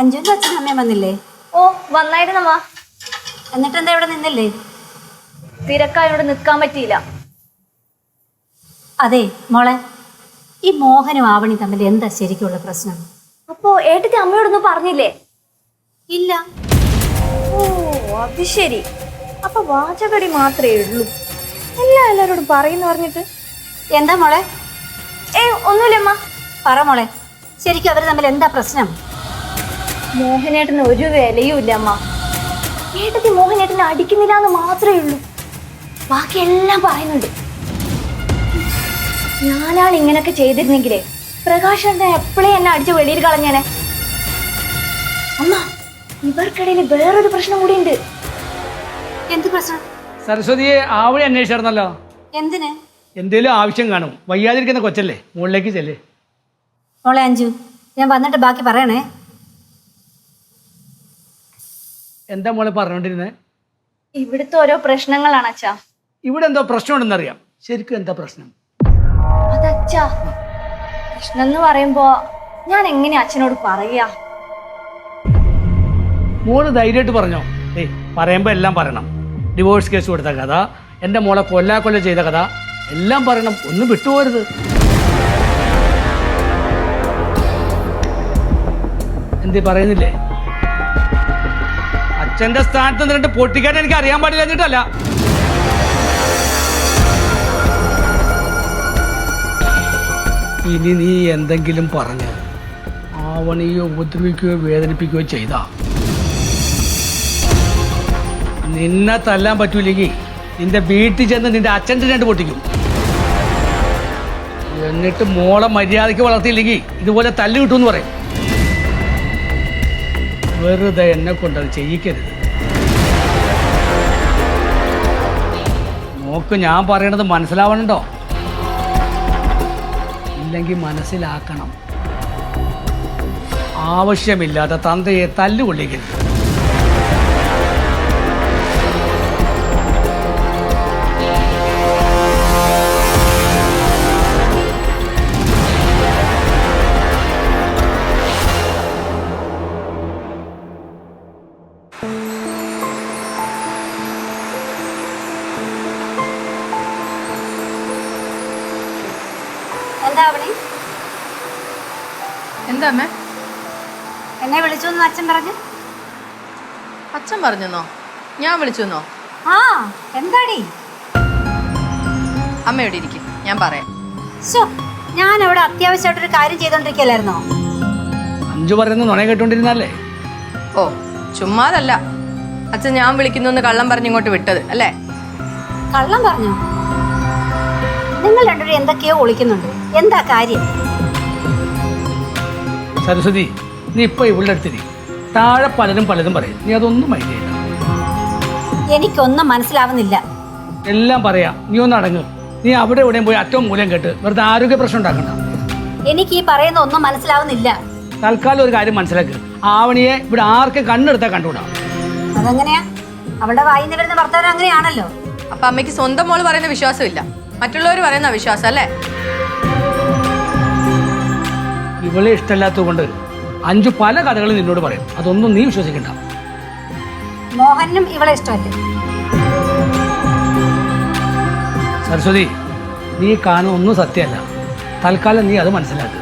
അഞ്ജുവിന്റെ അച്ഛനും അമ്മയും വന്നില്ലേ? ഓ വന്നായിരുന്നമ്മ എന്നിട്ട് എന്താ ഇവിടെ നിന്നില്ലേ? തിരക്കായോട് നിൽക്കാൻ പറ്റിയില്ല. അതെ മോളെ. ഈ മോഹനും ആവണി തമ്മിൽ എന്താ ശരിക്കുള്ള പ്രശ്നം? അപ്പോ ഏട്ടത്തി അമ്മയോടൊന്നും പറഞ്ഞില്ലേ? ഇല്ല. ഓ അത് ശരി. അപ്പൊ വാചകടി മാത്രമേ ഉള്ളൂ. എല്ലാ എല്ലാരോടും പറയുന്നു പറഞ്ഞിട്ട്. എന്താ മോളെ? ഏ ഒന്നുമില്ലമ്മ പറ മോളെ. ശരിക്കും അവർ തമ്മിൽ എന്താ പ്രശ്നം? മോഹനേട്ടന് ഒരു വിലയും ഇല്ല അമ്മ. ഏട്ടത്തി മോഹനേട്ടനെ അടിക്കുന്നില്ല എന്ന് മാത്രമേ ഉള്ളൂ. ബാക്കിയെല്ലാം പറയുന്നുണ്ട്. ഞാനാണ് ഇങ്ങനൊക്കെ ചെയ്തിരുന്നെങ്കിലേ പ്രകാശ് എപ്പോഴേ എന്നെ അടിച്ച് വെളിയിൽ കളഞ്ഞേനെ? അമ്മ ഇവർക്കിടയിൽ വേറൊരു പ്രശ്നം കൂടിയുണ്ട്. എന്ത് പ്രശ്നം? സരസ്വതിയെ ആവണി അന്വേഷിച്ചായിരുന്നല്ലോ. എന്തിന്? എന്തേലും ആവശ്യം കാണും. വയ്യാതിരിക്കുന്ന കൊച്ചല്ലേ? മുകളിലേക്ക് ചെല്ലേ. മോളെ അഞ്ചു ഞാൻ വന്നിട്ട് ബാക്കി പറയണേ. എന്താ മോളെ പറഞ്ഞോണ്ടിരുന്നത് ഇവിടുത്തെ ഓരോ പ്രശ്നങ്ങളാണ് അച്ഛാ. ഇവിടെ എന്തോ പ്രശ്നമുണ്ടെന്നറിയാം. ശരിക്കും എന്താ പ്രശ്നം? അതച്ഛാ പ്രശ്നം എന്ന് പറയുമ്പോ ഞാൻ എങ്ങനെ അച്ഛനോട് പറയാ? മോൾ ധൈര്യമായിട്ട് പറഞ്ഞോ. ഏയ് പറയുമ്പോ എല്ലാം പറയണം. ഡിവോഴ്സ് കേസ് കൊടുത്ത കഥ എന്റെ മോളെ കൊല്ലാ കൊല്ല ചെയ്ത കഥ എല്ലാം പറയണം. ഒന്നും വിട്ടുപോരുത്. എന്തേ പറയുന്നില്ലേ? അച്ഛന്റെ സ്ഥാനത്ത് നിന്നിട്ട് പൊട്ടിക്കാൻ എനിക്ക് അറിയാൻ പാടില്ല എന്നിട്ടല്ല. ഇനി നീ എന്തെങ്കിലും പറഞ്ഞ് ആവണിയോ ഉപദ്രവിക്കുകയോ വേദനിപ്പിക്കുകയോ ചെയ്ത. നിന്നെ തല്ലാൻ പറ്റൂലെങ്കിൽ നിന്റെ വീട്ടിൽ ചെന്ന് നിന്റെ അച്ഛന്റെ രണ്ട് പൊട്ടിക്കും. എന്നിട്ട് മോളെ മര്യാദയ്ക്ക് വളർത്തിയില്ലെങ്കിൽ ഇതുപോലെ തല്ല് കിട്ടുമെന്ന് പറയും. വെറുതെ എന്നെ കൊണ്ടത് ചെയ്യിക്കരുത്. നോക്ക് ഞാൻ പറയണത് മനസ്സിലാവണുണ്ടോ? ഇല്ലെങ്കിൽ മനസ്സിലാക്കണം. ആവശ്യമില്ലാത്ത തന്തയെ തല്ലുകൊള്ളിക്കരുത്. എന്താ എന്താ അമ്മേ? എന്നെ വിളിച്ചു എന്ന് അച്ഛൻ പറഞ്ഞു. അച്ഛൻ പറഞ്ഞെന്നോ? ഞാൻ വിളിച്ചെന്നോ? ആ എന്താടി? അമ്മ ഇവിടെ ഇരിക്കും? ഞാൻ പറയാം. ശോ ഞാൻ അവിടെ അത്യാവശ്യമായിട്ടൊരു കാര്യം ചെയ്തോണ്ടിരിക്കലായിരുന്നോ? അഞ്ചു പറയുന്ന നുണ കേട്ടോണ്ടിരുന്നല്ലേ? ഓ ചുമ്മാതല്ല. അച്ഛൻ ഞാൻ വിളിക്കുന്നു കള്ളം പറഞ്ഞു ഇങ്ങോട്ട് വിട്ടത് അല്ലേ? കള്ളം പറഞ്ഞു? നിങ്ങൾ രണ്ടുപേരും എന്തൊക്കെയോ ഒളിക്കുന്നുണ്ട് എന്താ കാര്യം? സരസ്വതി നീ ഇപ്പൊ ഇവിടെ അടുത്തിരി താഴെ പലരും പലരും പറയും. നീ അതൊന്നും മൈൻഡ് ചെയ്യണ്ട. എനിക്കൊന്നും മനസ്സിലാവുന്നില്ല. എല്ലാം പറയാം. നീ ഒന്ന് അടങ്ങ്. നീ അവിടെ എവിടെയും പോയി അറ്റവും മൂലം കേട്ട് വെറുതെ ആരോഗ്യ പ്രശ്നം ഉണ്ടാക്കണ്ട. എനിക്ക് ഈ പറയുന്ന ഒന്നും മനസ്സിലാവുന്നില്ല. തൽക്കാലം ഒരു കാര്യം മനസ്സിലാക്കുക ആവണിയെ ഇവിടെ ആർക്കും കണ്ണെടുത്താൽ കണ്ടുകൂടാ. അതെങ്ങനെയാ? അവളുടെ വായിന്ന് വരുന്ന വർത്തമാനം അങ്ങനെയാണല്ലോ. അപ്പൊ അമ്മയ്ക്ക് സ്വന്തം മോൾ പറയുന്ന വിശ്വാസമില്ല. മറ്റുള്ളവർ പറയുന്ന വിശ്വാസം അല്ലേ? ഇവളെ ഇഷ്ടമല്ലാത്തത് കൊണ്ട് അഞ്ചു പല കഥകളും നിന്നോട് പറയും. അതൊന്നും നീ വിശ്വസിക്കണ്ട. മോഹനും ഇവളെ ഇഷ്ടമല്ലേ. സരസ്വതി നീ കാണുന്ന ഒന്നും സത്യമല്ല. തൽക്കാലം നീ അത് മനസ്സിലാക്കുക